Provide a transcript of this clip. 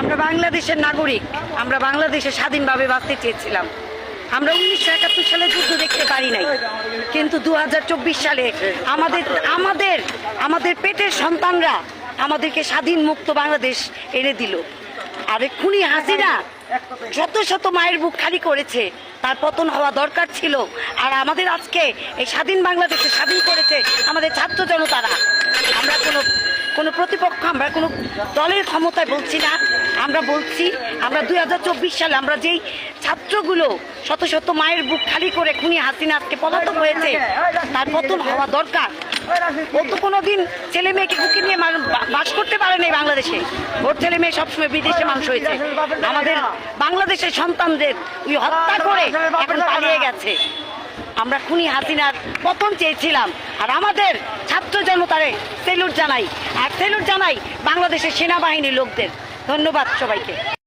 আমরা বাংলাদেশের নাগরিক, আমরা বাংলাদেশে স্বাধীনভাবে বাঁচতে চেয়েছিলাম। আমরা উনিশশো একাত্তর সালে যুদ্ধ দেখতে পারি নাই। কিন্তু দুহাজার চব্বিশ সালে আমাদের আমাদের আমাদের পেটের সন্তানরা আমাদেরকে স্বাধীন মুক্ত বাংলাদেশ এনে দিল। আর খুনি হাসিনা শত শত মায়ের বুক খালি করেছে। তার পতন হওয়া দরকার ছিল। আর আমাদের আজকে এই স্বাধীন বাংলাদেশে স্বাধীন করেছে আমাদের ছাত্র জনতারা। কোনো প্রতিপক্ষ, আমরা কোনো দলের ক্ষমতায় বলছি না। আমরা বলছি, আমরা দু হাজার চব্বিশ সালে আমরা যেই ছাত্রগুলো শত শত মায়ের বুক খালি করে খুনি হাসিনা আজকে পলাতক হয়েছে, তার পতন হওয়া দরকার। ও তো কোনোদিন ছেলে মেয়েকে বুকে নিয়ে বাস করতে পারে নাই বাংলাদেশে। ওর ছেলে মেয়ে সবসময় বিদেশে মানুষ হয়েছে। আমাদের বাংলাদেশের সন্তানদের ওই হত্যা করে এখন পালিয়ে গেছে। আমরা খুনি হাসিনার পতন চেয়েছিলাম। আর আমাদের ছাত্র জনতারে সেলুট জানাই। আর সেলুট জানাই বাংলাদেশের সেনাবাহিনীর লোকদের। ধন্যবাদ সবাইকে।